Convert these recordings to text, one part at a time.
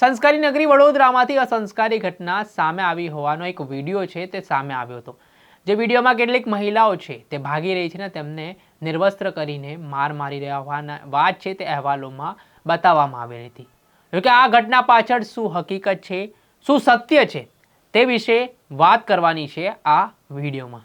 સંસ્કારી નગરી વડોદરામાંથી અસંસ્કારી ઘટના સામે આવી હોવાનો એક વીડિયો છે તે સામે આવ્યો હતો. જે વિડીયોમાં કેટલીક મહિલાઓ છે તે ભાગી રહી છે ને તેમને નિર્વસ્ત્ર કરીને માર મારી રહ્યા હોવાના વાત છે તે અહેવાલોમાં બતાવવામાં આવી હતી. જોકે આ ઘટના પાછળ શું હકીકત છે, શું સત્ય છે તે વિશે વાત કરવાની છે આ વિડીયોમાં.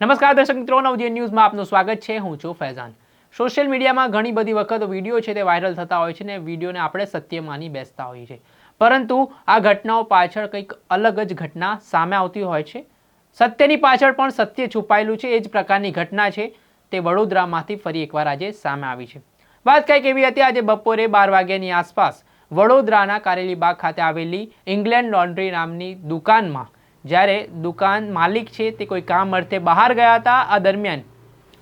નમસ્કાર દર્શક મિત્રો, નવજીવન ન્યૂઝમાં આપનું સ્વાગત છે. હું છું ફૈઝાન. સોશિયલ મીડિયામાં ઘણી બધી વખત વીડિયો છે તે વાયરલ થતા હોય છે ને વિડીયોને આપણે સત્ય માની બેસતા હોઈએ છીએ. પરંતુ આ ઘટનાઓ પાછળ કંઈક અલગ જ ઘટના સામે આવતી હોય છે. સત્યની પાછળ પણ સત્ય છુપાયેલું છે. એ જ પ્રકારની ઘટના છે તે વડોદરામાંથી ફરી એકવાર આજે સામે આવી છે. વાત કંઈક એવી હતી, આજે બપોરે બાર વાગ્યાની આસપાસ વડોદરાના કારેલીબાગ ખાતે આવેલી ઇંગ્લેન્ડ લોન્ડ્રી નામની દુકાનમાં જ્યારે દુકાન માલિક છે તે કોઈ કામ અર્થે બહાર ગયા હતા, આ દરમિયાન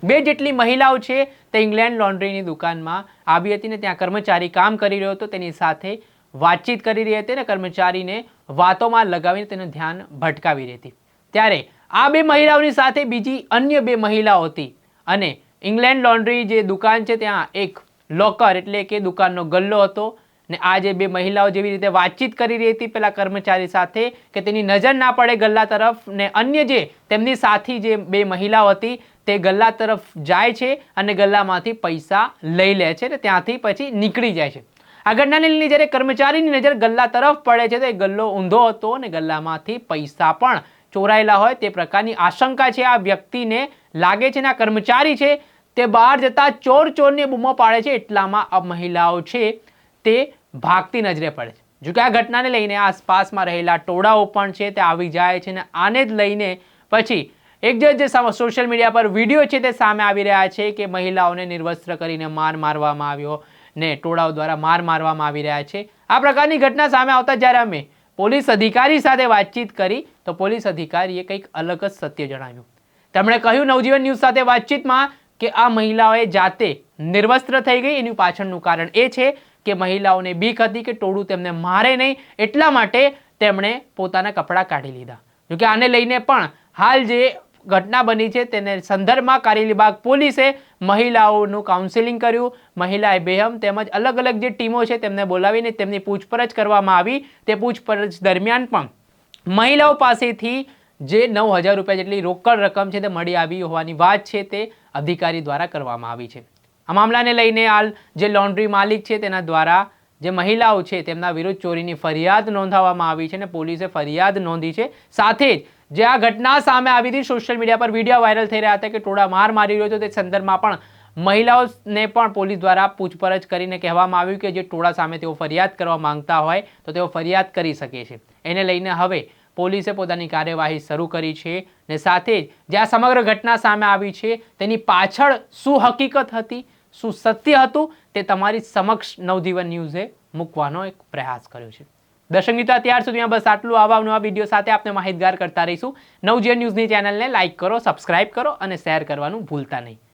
બે જેટલી મહિલાઓ છે તે ઇંગ્લેન્ડ લોન્ડ્રીની દુકાનમાં આવી હતી ને ત્યાં કર્મચારી કામ કરી રહ્યો હતો, તેની સાથે વાતચીત કરી રહી હતી ને કર્મચારીને વાતોમાં લગાવીને તેનું ધ્યાન ભટકાવી રહી હતી. ત્યારે આ બે મહિલાઓની સાથે બીજી અન્ય બે મહિલાઓ હતી અને ઇંગ્લેન્ડ લોન્ડ્રી જે દુકાન છે ત્યાં એક લોકર એટલે કે દુકાનનો ગલ્લો હતો ને આ જે બે મહિલાઓ જેવી રીતે વાતચીત કરી રહી હતી પેલા કર્મચારી સાથે કે તેની નજર ના પડે ગલ્લા તરફ ને અન્ય જે તેમની સાથી જે બે મહિલાઓ હતી તે ગલ્લા તરફ જાય છે અને ગલ્લામાંથી પૈસા લઈ લે છે ને ત્યાંથી પછી નીકળી જાય છે. આ ઘટનાને જ્યારે કર્મચારીની નજર ગલ્લા તરફ પડે છે તો એ ગલ્લો ઊંધો હતો અને ગલ્લામાંથી પૈસા પણ ચોરાયેલા હોય તે પ્રકારની આશંકા છે આ વ્યક્તિને લાગે છે ને આ કર્મચારી છે તે બહાર જતા ચોર ચોરને બૂમો પાડે છે એટલામાં આ મહિલાઓ છે તે ભાગતી નજરે પડે છે. જોકે આ ઘટનાને લઈને આસપાસમાં રહેલા ટોળાઓ પણ છે, તે આવી જાય છે ને આને જ લઈને પછી એક જે સોશિયલ મીડિયા પર વીડિયો છે તે સામે આવી રહ્યા છે કે મહિલાઓને નિર્વસ્ત્ર કરીને માર મારવામાં આવ્યો ને ટોળાઓ દ્વારા માર મારવામાં આવી રહ્યા છે. આ પ્રકારની ઘટના સામે આવતા જ્યારે અમે પોલીસ અધિકારી સાથે વાતચીત કરી, તો પોલીસ અધિકારીએ કંઈક અલગ જ સત્ય જણાવ્યું. તેમણે કહ્યું, નવજીવન ન્યૂઝ સાથે વાતચીતમાં કે આ મહિલાઓએ જાતે નિર્વસ્ત્ર થઈ ગઈ. એનું પાછળનું કારણ એ છે કે મહિલાઓને બીક હતી કે ટોળું તેમને મારે નહીં. એટલા માટે તેમણે પોતાના કપડાં કાઢી લીધા. જોકે આને લઈને પણ હાલ જે ઘટના બની છે તેને સંદર્ભમાં કારેલીબાગ પોલીસે મહિલાઓનું કાઉન્સેલિંગ કર્યું. મહિલાએ બેહમ તેમજ અલગ અલગ જે ટીમો છે તેમને બોલાવીને તેમની પૂછપરછ કરવામાં આવી. તે પૂછપરછ દરમિયાન પણ મહિલાઓ પાસેથી જે નવ હજાર રૂપિયા જેટલી રોકડ રકમ છે તે મળી આવી હોવાની વાત છે તે અધિકારી દ્વારા કરવામાં આવી છે. આ મામલાને લઈને હાલ જે લોન્ડ્રી માલિક છે તેના દ્વારા જે મહિલાઓ છે તેમના વિરુદ્ધ ચોરીની ફરિયાદ નોંધાવવામાં આવી છે અને પોલીસે ફરિયાદ નોંધી છે. સાથે જ જે આ ઘટના સામે આવી હતી સોશિયલ મીડિયા પર વીડિયો વાયરલ થઈ રહ્યા હતા કે ટોળા માર મારી રહ્યો હતો તે સંદર્ભમાં પણ મહિલાઓને પણ પોલીસ દ્વારા પૂછપરછ કરીને કહેવામાં આવ્યું કે જે ટોળા સામે તેઓ ફરિયાદ કરવા માંગતા હોય તો તેઓ ફરિયાદ કરી શકે છે. એને લઈને હવે પોલીસે પોતાની કાર્યવાહી શરૂ કરી છે ને સાથે જ જે આ સમગ્ર ઘટના સામે આવી છે, તેની પાછળ શું હકીકત હતી, શું સત્ય હતું, તે તમારી સમક્ષ નવજીવન ન્યૂઝે મૂકવાનો એક પ્રયાસ કર્યો છે. દર્શક મિત્રો, અત્યાર સુધીમાં બસ આટલું. આવા નવા વીડિયો સાથે આપણે માહિતગાર કરતા રહીશું. નવજીવન ન્યૂઝની ચેનલને લાઇક કરો, સબસ્ક્રાઇબ કરો અને શેર કરવાનું ભૂલતા નહીં.